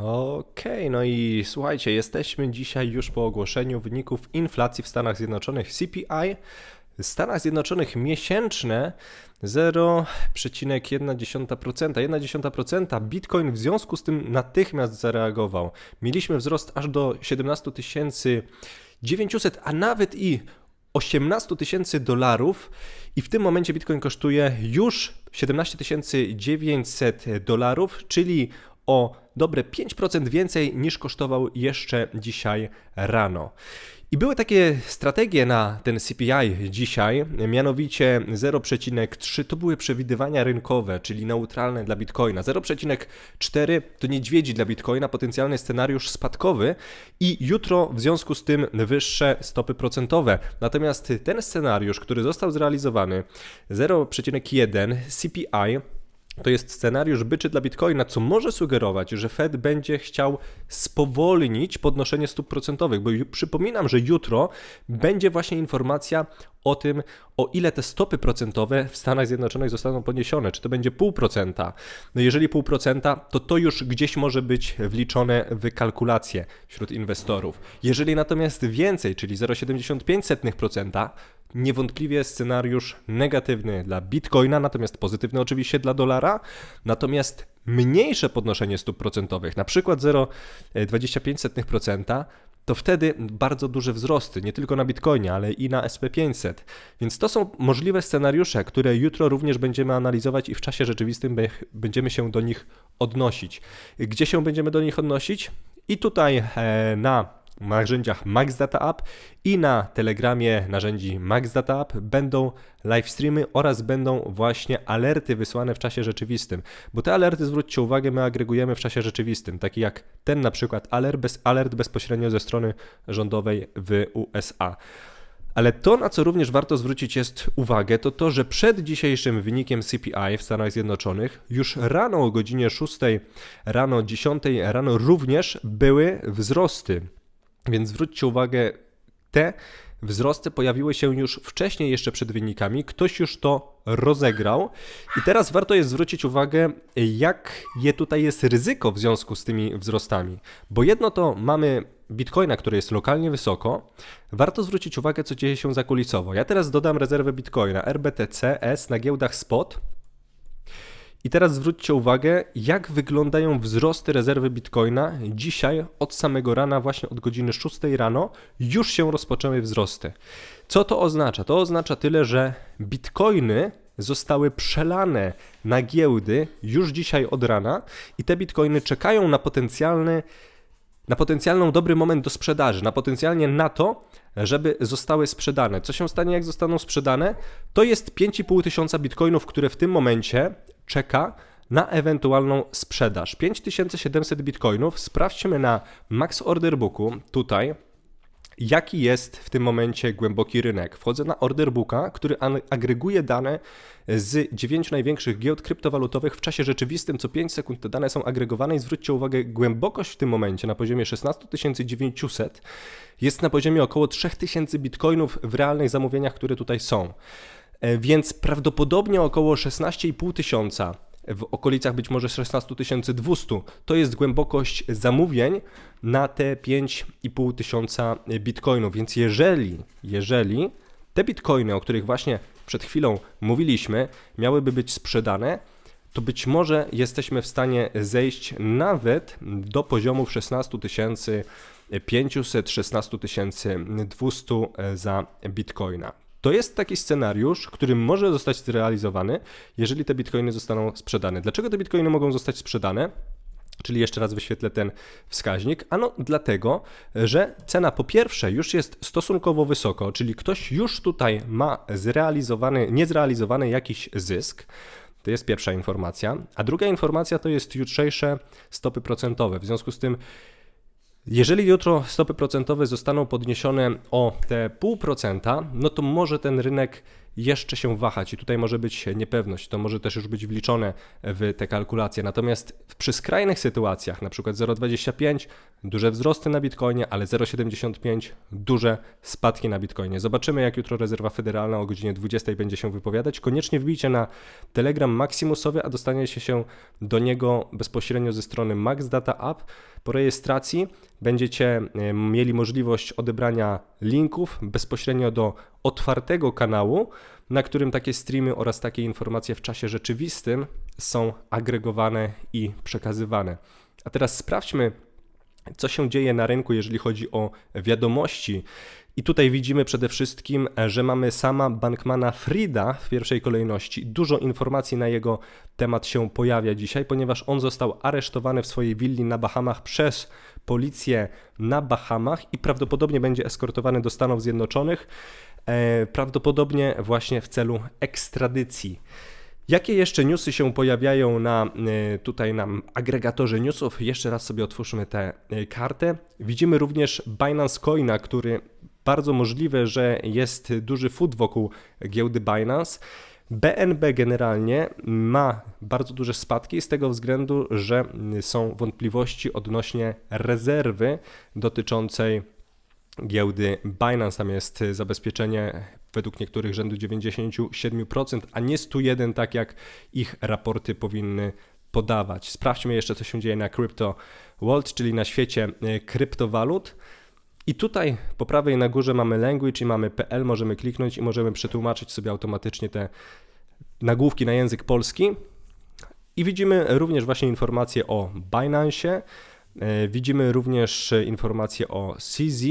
Okej, no i słuchajcie, jesteśmy dzisiaj już po ogłoszeniu wyników inflacji w Stanach Zjednoczonych CPI. W Stanach Zjednoczonych miesięczne 0,1%. 1,1%. Bitcoin w związku z tym natychmiast zareagował. Mieliśmy wzrost aż do 17 900, a nawet i 18 tysięcy dolarów i w tym momencie Bitcoin kosztuje już 17 900 dolarów, czyli o dobre 5% więcej niż kosztował jeszcze dzisiaj rano. I były takie strategie na ten CPI dzisiaj, mianowicie 0,3 to były przewidywania rynkowe, czyli neutralne dla Bitcoina. 0,4 to niedźwiedzi dla Bitcoina, potencjalny scenariusz spadkowy i jutro w związku z tym wyższe stopy procentowe. Natomiast ten scenariusz, który został zrealizowany 0,1 CPI to jest scenariusz byczy dla Bitcoina, co może sugerować, że Fed będzie chciał spowolnić podnoszenie stóp procentowych, bo przypominam, że jutro będzie właśnie informacja o tym, o ile te stopy procentowe w Stanach Zjednoczonych zostaną podniesione. Czy to będzie pół procenta? No jeżeli pół procenta, to to już gdzieś może być wliczone w kalkulacje wśród inwestorów. Jeżeli natomiast więcej, czyli 0,75%, niewątpliwie scenariusz negatywny dla Bitcoina, natomiast pozytywny oczywiście dla dolara. Natomiast mniejsze podnoszenie stóp procentowych, na przykład 0,25%, to wtedy bardzo duże wzrosty, nie tylko na Bitcoinie, ale i na SP500. Więc to są możliwe scenariusze, które jutro również będziemy analizować i w czasie rzeczywistym będziemy się do nich odnosić. Gdzie się będziemy do nich odnosić? I tutaj e, na narzędziach Max Data App i na Telegramie narzędzi Max Data App będą live streamy oraz będą właśnie alerty wysłane w czasie rzeczywistym. Bo te alerty, zwróćcie uwagę, my agregujemy w czasie rzeczywistym, taki jak ten na przykład alert, bez, alert bezpośrednio ze strony rządowej w USA. Ale to, na co również warto zwrócić jest uwagę, to to, że przed dzisiejszym wynikiem CPI w Stanach Zjednoczonych już rano o godzinie 6 rano, 10 rano również były wzrosty więc zwróćcie uwagę, te wzrosty pojawiły się już wcześniej, jeszcze przed wynikami. Ktoś już to rozegrał. I teraz warto jest zwrócić uwagę, jakie tutaj jest ryzyko w związku z tymi wzrostami. Bo jedno to mamy bitcoina, który jest lokalnie wysoko. Warto zwrócić uwagę, co dzieje się zakulisowo. Ja teraz dodam rezerwę bitcoina RBTC S na giełdach spot i teraz zwróćcie uwagę, jak wyglądają wzrosty rezerwy Bitcoina dzisiaj od samego rana, właśnie od godziny 6 rano, już się rozpoczęły wzrosty. Co to oznacza? To oznacza tyle, że Bitcoiny zostały przelane na giełdy już dzisiaj od rana i te Bitcoiny czekają na potencjalny na potencjalną dobry moment do sprzedaży, na potencjalnie na to, żeby zostały sprzedane. Co się stanie, jak zostaną sprzedane? To jest 5,5 tysiąca bitcoinów, które w tym momencie czeka na ewentualną sprzedaż. 5700 bitcoinów. Sprawdźmy na Max Order Booku tutaj. Jaki jest w tym momencie głęboki rynek? Wchodzę na order booka, który agreguje dane z dziewięciu największych giełd kryptowalutowych w czasie rzeczywistym. Co 5 sekund te dane są agregowane i zwróćcie uwagę, głębokość w tym momencie na poziomie 16 900 jest na poziomie około 3000 bitcoinów w realnych zamówieniach, które tutaj są. E, więc prawdopodobnie około 16,5 tysiąca, w okolicach być może 16 200, to jest głębokość zamówień na te 5,5 tysiąca bitcoinów. Więc jeżeli, jeżeli te bitcoiny, o których właśnie przed chwilą mówiliśmy, miałyby być sprzedane, to być może jesteśmy w stanie zejść nawet do poziomów 16 500, 16 200 za bitcoina. To jest taki scenariusz, który może zostać zrealizowany, jeżeli te bitcoiny zostaną sprzedane. Dlaczego te bitcoiny mogą zostać sprzedane? Czyli jeszcze raz wyświetlę ten wskaźnik. Ano dlatego, że cena po pierwsze już jest stosunkowo wysoko, czyli ktoś już tutaj ma zrealizowany, niezrealizowany jakiś zysk. To jest pierwsza informacja. A druga informacja to jest jutrzejsze stopy procentowe. W związku z tym jeżeli jutro stopy procentowe zostaną podniesione o te 0,5%, no to może ten rynek jeszcze się wahać i tutaj może być niepewność, to może też już być wliczone w te kalkulacje. Natomiast przy skrajnych sytuacjach, na przykład 0,25, duże wzrosty na Bitcoinie, ale 0,75, duże spadki na Bitcoinie. Zobaczymy, jak jutro rezerwa federalna o godzinie 20 będzie się wypowiadać. Koniecznie wbijcie na Telegram Maximusowy, a dostaniecie się do niego bezpośrednio ze strony Max Data App. Po rejestracji będziecie e, mieli możliwość odebrania linków bezpośrednio do otwartego kanału, na którym takie streamy oraz takie informacje w czasie rzeczywistym są agregowane i przekazywane. A teraz sprawdźmy, co się dzieje na rynku, jeżeli chodzi o wiadomości. I tutaj widzimy przede wszystkim, że mamy sama Bankmana Frida w pierwszej kolejności. Dużo informacji na jego temat się pojawia dzisiaj, ponieważ on został aresztowany w swojej willi na Bahamach przez policję na Bahamach i prawdopodobnie będzie eskortowany do Stanów Zjednoczonych, e, prawdopodobnie właśnie w celu ekstradycji. Jakie jeszcze newsy się pojawiają na e, tutaj na agregatorze newsów? Jeszcze raz sobie otwórzmy tę e, kartę. Widzimy również Binance Coina, który bardzo możliwe, że jest duży food wokół giełdy Binance. BNB generalnie ma bardzo duże spadki z tego względu, że są wątpliwości odnośnie rezerwy dotyczącej giełdy Binance. Tam jest zabezpieczenie według niektórych rzędu 97%, a nie 101, tak jak ich raporty powinny podawać. Sprawdźmy jeszcze, co się dzieje na Crypto World, czyli na świecie kryptowalut. I tutaj po prawej na górze mamy language i mamy PL, możemy kliknąć i możemy przetłumaczyć sobie automatycznie te nagłówki na język polski. I widzimy również właśnie informacje o Binance, e, widzimy również informacje o CZ.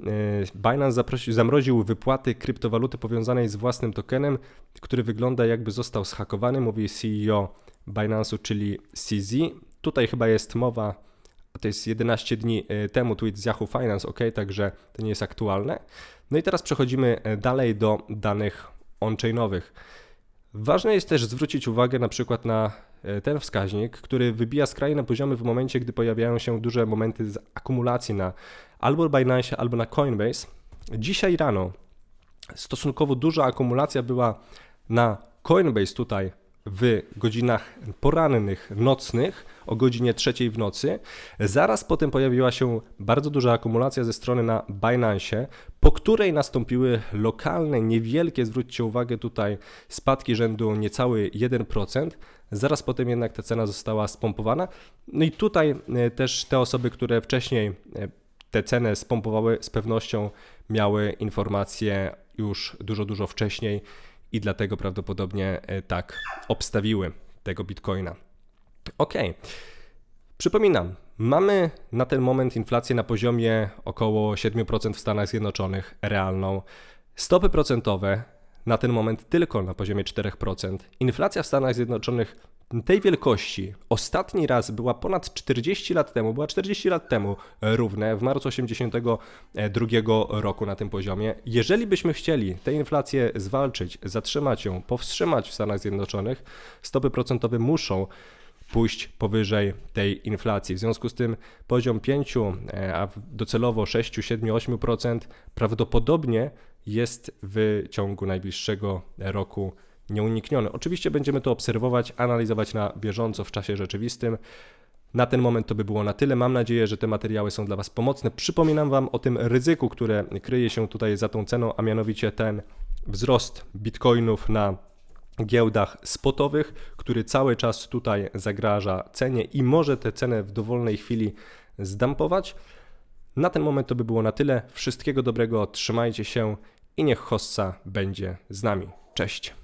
E, Binance zamroził wypłaty kryptowaluty powiązanej z własnym tokenem, który wygląda jakby został zhakowany, mówi CEO Binance'u, czyli CZ. Tutaj chyba jest mowa to jest 11 dni e, temu tweet z Yahoo Finance, ok, także to nie jest aktualne. No i teraz przechodzimy e, dalej do danych on-chainowych. Ważne jest też zwrócić uwagę na przykład na ten wskaźnik, który wybija skrajne poziomy w momencie, gdy pojawiają się duże momenty z akumulacji na albo Binance, albo na Coinbase. Dzisiaj rano stosunkowo duża akumulacja była na Coinbase tutaj w godzinach porannych, nocnych, o godzinie trzeciej w nocy. Zaraz potem pojawiła się bardzo duża akumulacja ze strony na Binance, po której nastąpiły lokalne, niewielkie, zwróćcie uwagę tutaj, spadki rzędu niecały 1%. Zaraz potem jednak ta cena została spompowana. No i tutaj e, też te osoby, które wcześniej te ceny spompowały, z pewnością miały informacje już dużo, dużo wcześniej i dlatego prawdopodobnie e, tak obstawiły tego bitcoina. Ok. Przypominam, mamy na ten moment inflację na poziomie około 7% w Stanach Zjednoczonych realną. Stopy procentowe na ten moment tylko na poziomie 4%. Inflacja w Stanach Zjednoczonych tej wielkości ostatni raz była ponad 40 lat temu, była 40 lat temu równe, w marcu 82 roku na tym poziomie. Jeżeli byśmy chcieli tę inflację zwalczyć, zatrzymać ją, powstrzymać w Stanach Zjednoczonych, stopy procentowe muszą pójść powyżej tej inflacji. W związku z tym poziom 5, e, a docelowo 6, 7, 8% prawdopodobnie jest w ciągu najbliższego roku nieunikniony. Oczywiście będziemy to obserwować, analizować na bieżąco w czasie rzeczywistym. Na ten moment to by było na tyle. Mam nadzieję, że te materiały są dla Was pomocne. Przypominam Wam o tym ryzyku, które kryje się tutaj za tą ceną, a mianowicie ten wzrost bitcoinów na giełdach spotowych, który cały czas tutaj zagraża cenie i może tę cenę w dowolnej chwili zdampować. Na ten moment to by było na tyle. Wszystkiego dobrego, trzymajcie się i niech hossa będzie z nami. Cześć.